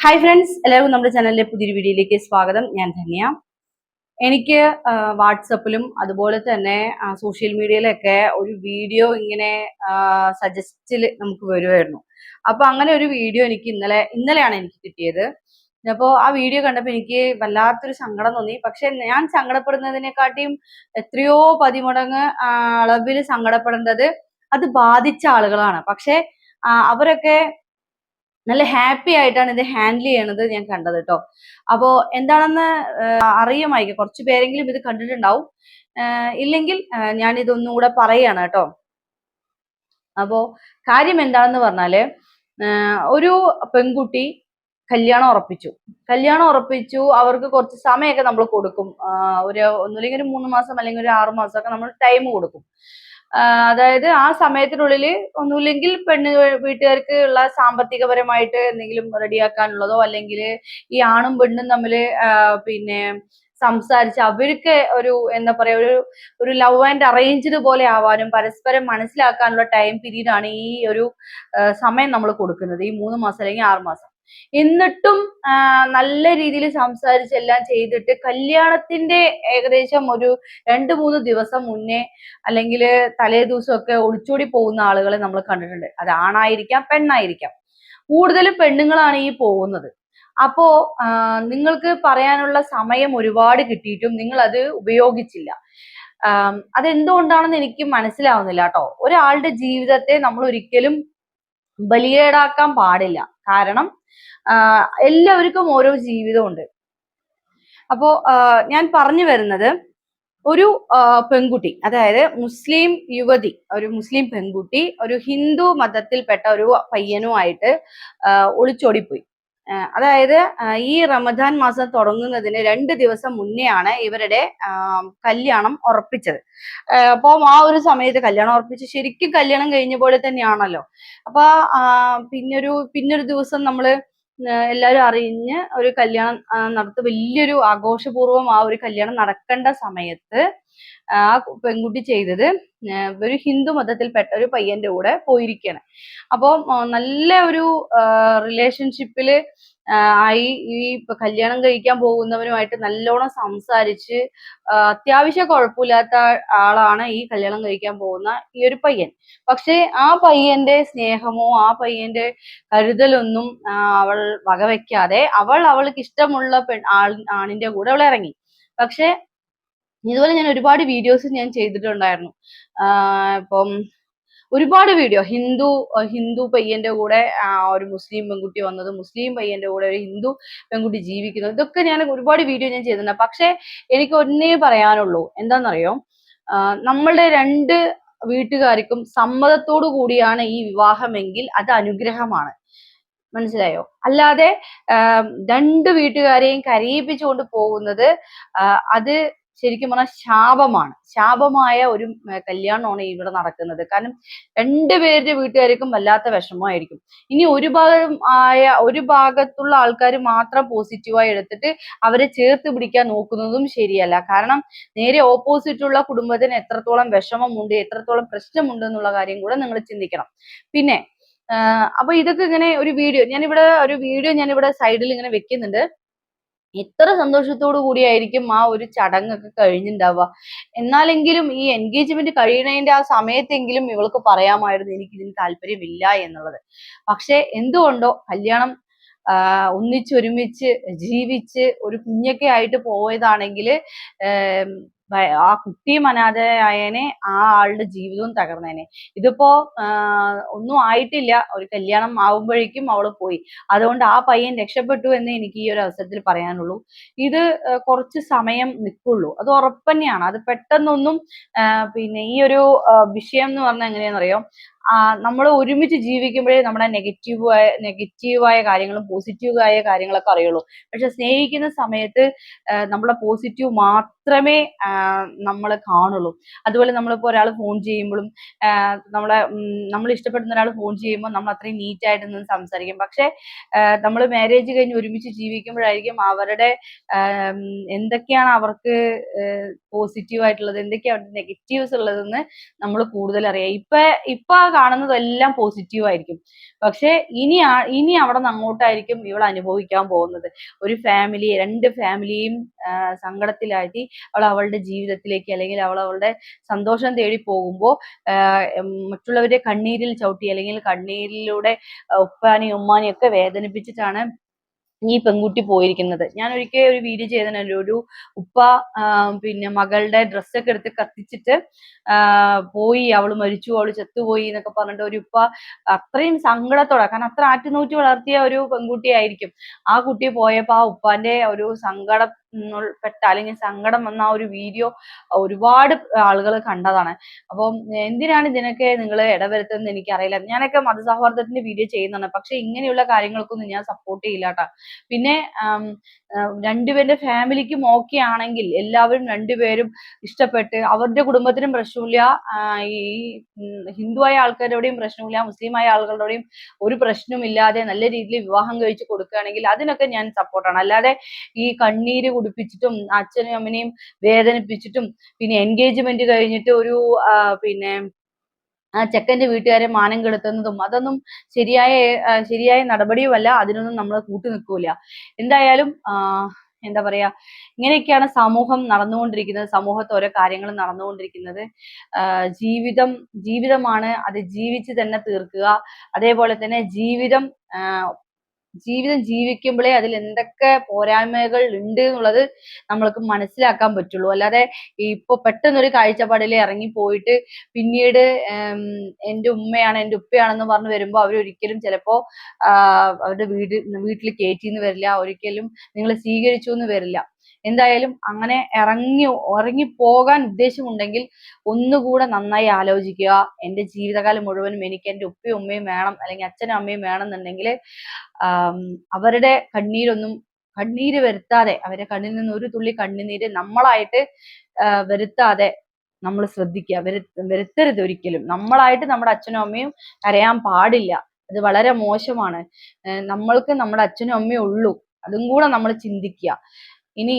Hi friends എല്ലാവർക്കും നമ്മുടെ ചാനലിലെ പുതിയൊരു വീഡിയോയിലേക്ക് സ്വാഗതം. ഞാൻ ധന്യ. എനിക്ക് വാട്സപ്പിലും അതുപോലെ തന്നെ സോഷ്യൽ മീഡിയയിലൊക്കെ ഒരു വീഡിയോ ഇങ്ങനെ സജസ്റ്റിൽ നമുക്ക് വരുമായിരുന്നു അപ്പോൾ അങ്ങനെ ഒരു വീഡിയോ എനിക്ക് ഇന്നലെ ഇന്നലെയാണ് എനിക്ക് കിട്ടിയത്. അപ്പോൾ ആ വീഡിയോ കണ്ടപ്പോൾ എനിക്ക് വല്ലാത്തൊരു സങ്കടം തോന്നി. പക്ഷെ ഞാൻ സങ്കടപ്പെടുന്നതിനെക്കാട്ടിയും എത്രയോ പതിമുടങ്ങ് അളവിൽ സങ്കടപ്പെടേണ്ടത് അത് ബാധിച്ച ആളുകളാണ്. പക്ഷേ അവരൊക്കെ നല്ല ഹാപ്പി ആയിട്ടാണ് ഇത് ഹാൻഡിൽ ചെയ്യണത് ഞാൻ കണ്ടത് കേട്ടോ അപ്പോ എന്താണെന്ന് അറിയുമായിരിക്കും. കുറച്ച് പേരെങ്കിലും ഇത് കണ്ടിട്ടുണ്ടാവും. ഇല്ലെങ്കിൽ ഞാൻ ഇതൊന്നും കൂടെ പറയാണ് കേട്ടോ അപ്പോ കാര്യം എന്താണെന്ന് പറഞ്ഞാൽ ഒരു പെൺകുട്ടി കല്യാണം ഉറപ്പിച്ചു. കല്യാണം ഉറപ്പിച്ചു അവർക്ക് കുറച്ച് സമയമൊക്കെ നമ്മൾ കൊടുക്കും. ഒരു ഒന്നുമില്ലെങ്കിൽ ഒരു മൂന്ന് മാസം അല്ലെങ്കിൽ ഒരു ആറു മാസമൊക്കെ നമ്മൾ ടൈം കൊടുക്കും. അതായത് ആ സമയത്തിനുള്ളിൽ ഒന്നുമില്ലെങ്കിൽ പെണ്ണ് വീട്ടുകാർക്ക് ഉള്ള സാമ്പത്തികപരമായിട്ട് എന്തെങ്കിലും റെഡിയാക്കാനുള്ളതോ അല്ലെങ്കിൽ ഈ ആണും പെണ്ണും തമ്മിൽ പിന്നെ സംസാരിച്ച് അവർക്ക് ഒരു എന്താ പറയാ ഒരു ഒരു ലവ് ആൻഡ് അറേഞ്ച്ഡ് പോലെ ആവാനും പരസ്പരം മനസ്സിലാക്കാനുള്ള ടൈം പീരീഡ് ആണ് ഈ ഒരു സമയം നമ്മൾ കൊടുക്കുന്നത്. ഈ മൂന്ന് മാസം അല്ലെങ്കിൽ ആറ് മാസം. എന്നിട്ടും നല്ല രീതിയിൽ സംസാരിച്ച് എല്ലാം ചെയ്തിട്ട് കല്യാണത്തിന്റെ ഏകദേശം ഒരു രണ്ട് മൂന്ന് ദിവസം മുന്നേ അല്ലെങ്കിൽ തലേ ദിവസമൊക്കെ ഒളിച്ചോടി പോകുന്ന ആളുകളെ നമ്മൾ കണ്ടിട്ടുണ്ട്. അത് ആണായിരിക്കാം പെണ്ണായിരിക്കാം. കൂടുതലും പെണ്ണുങ്ങളാണ് ഈ പോകുന്നത്. അപ്പോ നിങ്ങൾക്ക് പറയാനുള്ള സമയം ഒരുപാട് കിട്ടിയിട്ടും നിങ്ങൾ അത് ഉപയോഗിച്ചില്ല അതെന്തുകൊണ്ടാണെന്ന് എനിക്ക് മനസ്സിലാവുന്നില്ല കേട്ടോ. ഒരാളുടെ ജീവിതത്തെ നമ്മൾ ഒരിക്കലും ബലികേടാക്കാൻ പാടില്ല. കാരണം എല്ലാവർക്കും ഓരോ ജീവിതമുണ്ട്. അപ്പോ ഞാൻ പറഞ്ഞു വരുന്നത് ഒരു പെൺകുട്ടി അതായത് മുസ്ലിം യുവതി ഒരു മുസ്ലിം പെൺകുട്ടി ഒരു ഹിന്ദു മതത്തിൽപ്പെട്ട ഒരു പയ്യനുമായിട്ട് ഒളിച്ചോടിപ്പോയി. അതായത് ഈ റമദാൻ മാസം തുടങ്ങുന്നതിന് രണ്ട് ദിവസം മുന്നെയാണ് ഇവരുടെ കല്യാണം ഉറപ്പിച്ചത്. അപ്പം ആ ഒരു സമയത്ത് കല്യാണം ഉറപ്പിച്ച് ശരിക്കും കല്യാണം കഴിഞ്ഞ പോലെ തന്നെയാണല്ലോ. അപ്പൊ പിന്നൊരു പിന്നൊരു ദിവസം നമ്മൾ എല്ലാവരും അറിഞ്ഞ് ഒരു കല്യാണം നടത്തും വലിയൊരു ആഘോഷപൂർവം ആ ഒരു കല്യാണം നടക്കേണ്ട സമയത്ത് ആ പെൺകുട്ടി ചെയ്തത് ഒരു ഹിന്ദു മതത്തിൽപ്പെട്ട ഒരു പയ്യന്റെ കൂടെ പോയിരിക്കുകയാണ് അപ്പോൾ നല്ല ഒരു റിലേഷൻഷിപ്പിൽ ആയി ഈ കല്യാണം കഴിക്കാൻ പോകുന്നവനുമായിട്ട് നല്ലോണം സംസാരിച്ച് അത്യാവശ്യം കുഴപ്പമില്ലാത്ത ആളാണ് ഈ കല്യാണം കഴിക്കാൻ പോകുന്ന ഈ ഒരു പയ്യൻ. പക്ഷേ ആ പയ്യന്റെ സ്നേഹമോ ആ പയ്യന്റെ കരുതലൊന്നും അവൾ വകവെക്കാതെ അവൾ അവൾക്ക് ഇഷ്ടമുള്ള പെൺ ആൾ ആണിന്റെ കൂടെ അവൾ ഇറങ്ങി. പക്ഷെ ഇതുപോലെ ഞാൻ ഒരുപാട് വീഡിയോസ് ഞാൻ ചെയ്തിട്ടുണ്ടായിരുന്നു. ഇപ്പം ഒരുപാട് വീഡിയോ ഹിന്ദു ഹിന്ദു പയ്യന്റെ കൂടെ ഒരു മുസ്ലിം പെൺകുട്ടി വന്നത് മുസ്ലിം പയ്യന്റെ കൂടെ ഒരു ഹിന്ദു പെൺകുട്ടി ജീവിക്കുന്നത് ഇതൊക്കെ ഞാൻ ഒരുപാട് വീഡിയോ ഞാൻ ചെയ്തിട്ടുണ്ട്. പക്ഷെ എനിക്ക് ഒന്നേ പറയാനുള്ളൂ. എന്താണെന്നറിയോ? നമ്മളുടെ രണ്ട് വീട്ടുകാർക്കും സമ്മതത്തോടു കൂടിയാണ് ഈ വിവാഹമെങ്കിൽ അത് അനുഗ്രഹമാണ്. മനസ്സിലായോ? അല്ലാതെ രണ്ട് വീട്ടുകാരെയും കരയിപ്പിച്ചുകൊണ്ട് പോകുന്നത് അത് ശരിക്കും പറഞ്ഞാൽ ശാപമാണ്. ശാപമായ ഒരു കല്യാണമാണ് ഇവിടെ നടക്കുന്നത്. കാരണം രണ്ട് പേരുടെ വീട്ടുകാർക്കും വല്ലാത്ത വിഷമമായിരിക്കും. ഇനി ഒരു ഭാഗം ആയ ഒരു ഭാഗത്തുള്ള ആൾക്കാർ മാത്രം പോസിറ്റീവായി എടുത്തിട്ട് അവരെ ചേർത്ത് പിടിക്കാൻ നോക്കുന്നതും ശരിയല്ല. കാരണം നേരെ ഓപ്പോസിറ്റുള്ള കുടുംബത്തിന് എത്രത്തോളം വിഷമമുണ്ട് എത്രത്തോളം പ്രശ്നമുണ്ട് എന്നുള്ള കാര്യം കൂടെ നിങ്ങൾ ചിന്തിക്കണം. പിന്നെ അപ്പൊ ഇതൊക്കെ ഇങ്ങനെ ഒരു വീഡിയോ ഞാനിവിടെ ഒരു വീഡിയോ ഞാനിവിടെ സൈഡിൽ ഇങ്ങനെ വെക്കുന്നുണ്ട്. എത്ര സന്തോഷത്തോടു കൂടിയായിരിക്കും ആ ഒരു ചടങ്ങൊക്കെ കഴിഞ്ഞിട്ടുണ്ടാവുക എന്നാലെങ്കിലും ഈ എൻഗേജ്മെന്റ് കഴിയണതിന്റെ ആ സമയത്തെങ്കിലും ഇവൾക്ക് പറയാമായിരുന്നു എനിക്ക് ഇതിന് താല്പര്യമില്ല എന്നുള്ളത്. പക്ഷെ എന്തുകൊണ്ടോ കല്യാണം ഒന്നിച്ചൊരുമിച്ച് ജീവിച്ച് ഒരു കുഞ്ഞൊക്കെ ആയിട്ട് പോയതാണെങ്കിൽ ആ കുട്ടിയും അനാഥയായനെ ആ ആളുടെ ജീവിതവും തകർന്നേനെ. ഇതിപ്പോ ഒന്നും ആയിട്ടില്ല. ഒരു കല്യാണം ആവുമ്പോഴേക്കും അവൾ പോയി. അതുകൊണ്ട് ആ പയ്യൻ രക്ഷപ്പെട്ടു എന്ന് എനിക്ക് ഈ ഒരു അവസരത്തിൽ പറയാനുള്ളൂ. ഇത് കുറച്ച് സമയം നിൽക്കുള്ളൂ അത് ഉറപ്പന്നെയാണ് അത് പെട്ടെന്നൊന്നും പിന്നെ ഈ ഒരു വിഷയം എന്ന് പറഞ്ഞാൽ എങ്ങനെയാണെന്നറിയോ? നമ്മൾ ഒരുമിച്ച് ജീവിക്കുമ്പോഴേ നമ്മുടെ നെഗറ്റീവായ നെഗറ്റീവായ കാര്യങ്ങളും പോസിറ്റീവായ കാര്യങ്ങളൊക്കെ അറിയുള്ളൂ. പക്ഷെ സ്നേഹിക്കുന്ന സമയത്ത് നമ്മളെ പോസിറ്റീവ് മാത്രമേ നമ്മൾ കാണുള്ളൂ. അതുപോലെ നമ്മളിപ്പോൾ ഒരാൾ ഫോൺ ചെയ്യുമ്പോഴും നമ്മളെ നമ്മൾ ഇഷ്ടപ്പെടുന്ന ഒരാൾ ഫോൺ ചെയ്യുമ്പോൾ നമ്മൾ അത്രയും നീറ്റ് ആയിട്ട് നിന്ന് സംസാരിക്കും. പക്ഷെ നമ്മൾ മാരേജ് കഴിഞ്ഞ് ഒരുമിച്ച് ജീവിക്കുമ്പോഴായിരിക്കും അവരുടെ എന്തൊക്കെയാണ് അവർക്ക് പോസിറ്റീവ് ആയിട്ടുള്ളത് എന്തൊക്കെയാണ് അവരുടെ നെഗറ്റീവ്സ് ഉള്ളതെന്ന് നമ്മൾ കൂടുതൽ അറിയാം ഇപ്പൊ ഇപ്പൊ കാണുന്നതെല്ലാം പോസിറ്റീവ് ആയിരിക്കും. പക്ഷെ ഇനി ഇനി അവിടെ നിന്ന് അങ്ങോട്ടായിരിക്കും ഇവൾ അനുഭവിക്കാൻ പോകുന്നത്. ഒരു ഫാമിലി രണ്ട് ഫാമിലിയും സങ്കടത്തിലാക്കി അവൾ അവളുടെ ജീവിതത്തിലേക്ക് അല്ലെങ്കിൽ അവൾ അവളുടെ സന്തോഷം തേടി പോകുമ്പോൾ മറ്റുള്ളവരെ കണ്ണീരിൽ ചവിട്ടി അല്ലെങ്കിൽ കണ്ണീരിലൂടെ ഉപ്പാനെയും ഉമ്മാനെയും ഒക്കെ വേദനിപ്പിച്ചിട്ടാണ് ഈ പെൺകുട്ടി പോയിരിക്കുന്നത്. ഞാൻ ഒരിക്കൽ ഒരു വീഡിയോ ചെയ്തല്ലോ ഒരു ഉപ്പ പിന്നെ മകളുടെ ഡ്രസ്സൊക്കെ എടുത്ത് കത്തിച്ചിട്ട് പോയി അവൾ മരിച്ചു അവൾ ചത്തുപോയി എന്നൊക്കെ പറഞ്ഞിട്ട് ഒരു ഉപ്പ അത്രയും സങ്കടത്തോടെ കാരണം അത്ര ആറ്റുനൂറ്റി വളർത്തിയ ഒരു പെൺകുട്ടിയായിരിക്കും. ആ കുട്ടി പോയപ്പോ ആ ഉപ്പാന്റെ ഒരു സങ്കടം പെട്ട അല്ലെങ്കിൽ സങ്കടം വന്ന ആ ഒരു വീഡിയോ ഒരുപാട് ആളുകൾ കണ്ടതാണ്. അപ്പം എന്തിനാണ് ഇതിനൊക്കെ നിങ്ങൾ ഇടവരുത്തുന്നത് എനിക്കറിയില്ല. ഞാനൊക്കെ മതസൗഹാർദ്ദത്തിന്റെ വീഡിയോ ചെയ്യുന്നതാണ്. പക്ഷെ ഇങ്ങനെയുള്ള കാര്യങ്ങൾക്കൊന്നും ഞാൻ സപ്പോർട്ട് ചെയ്യില്ല കേട്ടോ. പിന്നെ രണ്ടുപേരുടെ ഫാമിലിക്കും ഓക്കെ ആണെങ്കിൽ എല്ലാവരും രണ്ടുപേരും ഇഷ്ടപ്പെട്ട് അവരുടെ കുടുംബത്തിനും പ്രശ്നമില്ല. ഈ ഹിന്ദുവായ ആൾക്കാരോടെയും പ്രശ്നമില്ല മുസ്ലിമായ ആളുകളുടെയും ഒരു പ്രശ്നമില്ലാതെ നല്ല രീതിയിൽ വിവാഹം കഴിച്ച് കൊടുക്കുകയാണെങ്കിൽ അതിനൊക്കെ ഞാൻ സപ്പോർട്ടാണ് അല്ലാതെ ഈ കണ്ണീര് കുടിപ്പിച്ചിട്ടും അച്ഛനും അമ്മനെയും വേദനിപ്പിച്ചിട്ടും പിന്നെ എൻഗേജ്മെന്റ് കഴിഞ്ഞിട്ട് ഒരു പിന്നെ ആ ചെക്കന്റെ വീട്ടുകാരെ മാനം കെടുത്തുന്നതും അതൊന്നും ശരിയായ ശരിയായ നടപടിയുമല്ല. അതിനൊന്നും നമ്മൾ കൂട്ടു നിൽക്കൂല. എന്തായാലും എന്താ പറയാ ഇങ്ങനെയൊക്കെയാണ് സമൂഹം നടന്നുകൊണ്ടിരിക്കുന്നത്. സമൂഹത്ത് ഓരോ കാര്യങ്ങൾ നടന്നുകൊണ്ടിരിക്കുന്നത്. ജീവിതം ജീവിതമാണ് അത് ജീവിച്ച് തന്നെ തീർക്കുക. അതേപോലെ തന്നെ ജീവിതം ജീവിതം ജീവിക്കുമ്പോഴേ അതിൽ എന്തൊക്കെ പോരായ്മകൾ ഉണ്ട് എന്നുള്ളത് നമ്മൾക്ക് മനസ്സിലാക്കാൻ പറ്റുള്ളൂ. അല്ലാതെ ഇപ്പൊ പെട്ടെന്നൊരു കാഴ്ചപ്പാടിൽ ഇറങ്ങി പോയിട്ട് പിന്നീട് എന്റെ ഉമ്മയാണ് എന്റെ ഉപ്പയാണെന്ന് പറഞ്ഞു വരുമ്പോൾ അവരൊരിക്കലും ചിലപ്പോ അവരുടെ വീട് വീട്ടിൽ കയറ്റിന്ന് വരില്ല. ഒരിക്കലും നിങ്ങളെ സ്വീകരിച്ചു എന്ന് വരില്ല. എന്തായാലും അങ്ങനെ ഇറങ്ങി ഇറങ്ങി പോകാൻ ഉദ്ദേശമുണ്ടെങ്കിൽ ഒന്നുകൂടെ നന്നായി ആലോചിക്കുക. എന്റെ ജീവിതകാലം മുഴുവനും എനിക്ക് എന്റെ ഉപ്പയും ഉമ്മയും വേണം അല്ലെങ്കിൽ അച്ഛനും അമ്മയും വേണം വേണമെന്നുണ്ടെങ്കിൽ അവരുടെ കണ്ണീരൊന്നും കണ്ണീര് വരുത്താതെ അവരെ കണ്ണിൽ നിന്ന് ഒരു തുള്ളി കണ്ണുനീര് നമ്മളായിട്ട് വരുത്താതെ നമ്മൾ ശ്രദ്ധിക്കുക. വരു വരുത്തരുത് ഒരിക്കലും. നമ്മളായിട്ട് നമ്മുടെ അച്ഛനും അമ്മയും കരയാൻ പാടില്ല. അത് വളരെ മോശമാണ്. നമ്മൾക്ക് നമ്മുടെ അച്ഛനും അമ്മയും ഉള്ളൂ. അതും കൂടെ നമ്മൾ ചിന്തിക്കുക. ഇനി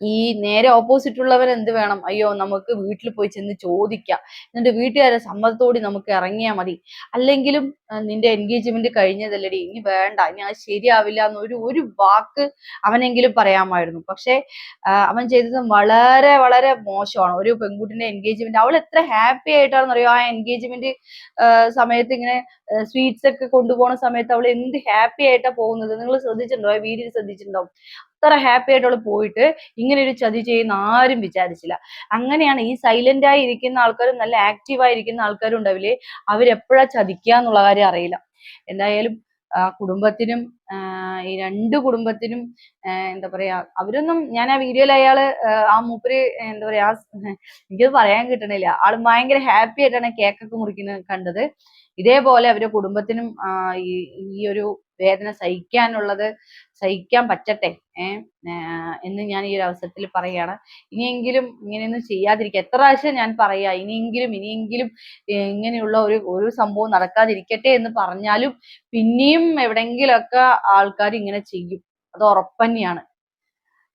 ഈ നേരെ ഓപ്പോസിറ്റ് ഉള്ളവർ എന്ത് വേണം? അയ്യോ നമുക്ക് വീട്ടിൽ പോയി ചെന്ന് ചോദിക്കാം. എന്നിട്ട് വീട്ടുകാരെ സമ്മതത്തോടെ നമുക്ക് ഇറങ്ങിയാൽ മതി. അല്ലെങ്കിലും നിന്റെ എൻഗേജ്മെന്റ് കഴിഞ്ഞതല്ലടി. ഇനി വേണ്ട. ഇനി അത് ശരിയാവില്ല എന്ന് ഒരു ഒരു വാക്ക് അവനെങ്കിലും പറയാമായിരുന്നു. പക്ഷെ അവൻ ചെയ്തത് വളരെ വളരെ മോശമാണ്. ഒരു പെൺകുട്ടിന്റെ എൻഗേജ്മെന്റ് അവൾ എത്ര ഹാപ്പി ആയിട്ടാണെന്ന് അറിയോ ആ എൻഗേജ്മെന്റ് സമയത്ത് ഇങ്ങനെ സ്വീറ്റ്സ് ഒക്കെ കൊണ്ടുപോകുന്ന സമയത്ത് അവൾ എന്ത് ഹാപ്പി ആയിട്ടാണ് പോകുന്നത്? നിങ്ങൾ ശ്രദ്ധിച്ചിട്ടുണ്ടോ? ആ വീഡിയോ ശ്രദ്ധിച്ചിട്ടുണ്ടോ? അത്ര ഹാപ്പി ആയിട്ട് അവൾ പോയിട്ട് ഇങ്ങനെ ഒരു ചതി ചെയ്യുന്ന ആരും വിചാരിച്ചില്ല. അങ്ങനെയാണ് ഈ സൈലന്റ് ആയി ഇരിക്കുന്ന ആൾക്കാരും നല്ല ആക്റ്റീവ് ആയിരിക്കുന്ന ആൾക്കാരും ഉണ്ടാവില്ലേ? അവരെപ്പോഴാ ചതിക്കുക എന്നുള്ള കാര്യം അറിയില്ല. എന്തായാലും കുടുംബത്തിനും ഈ രണ്ട് കുടുംബത്തിനും എന്താ പറയാ അവരൊന്നും ഞാൻ ആ വീഡിയോയിൽ അയാൾ ആ മൂപ്പര് എന്താ പറയാ എനിക്കത് പറയാൻ കിട്ടണില്ല. ആൾ ഭയങ്കര ഹാപ്പി ആയിട്ടാണ് കേക്കൊക്കെ മുറിക്കുന്നത് കണ്ടത്. ഇതേപോലെ അവരുടെ കുടുംബത്തിനും ഈ ഒരു വേദന സഹിക്കാനുള്ളത് സഹിക്കാൻ പറ്റട്ടെ എന്ന് ഞാൻ ഈ ഒരു അവസരത്തിൽ പറയാണ് ഇനിയെങ്കിലും ഇങ്ങനെയൊന്നും ചെയ്യാതിരിക്കുക എത്ര പ്രാവശ്യം ഞാൻ പറയാ ഇനിയെങ്കിലും ഇനിയെങ്കിലും ഇങ്ങനെയുള്ള ഒരു ഒരു സംഭവം നടക്കാതിരിക്കട്ടെ എന്ന് പറഞ്ഞാലും പിന്നെയും എവിടെങ്കിലൊക്കെ ആൾക്കാർ ഇങ്ങനെ ചെയ്യും. അത് ഉറപ്പന്നെയാണ്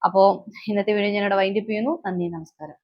അപ്പോൾ ഇന്നത്തെ വീഡിയോ ഞാനിവിടെ വൈൻഡപ്പ് ചെയ്യുന്നു. നന്ദി നമസ്കാരം.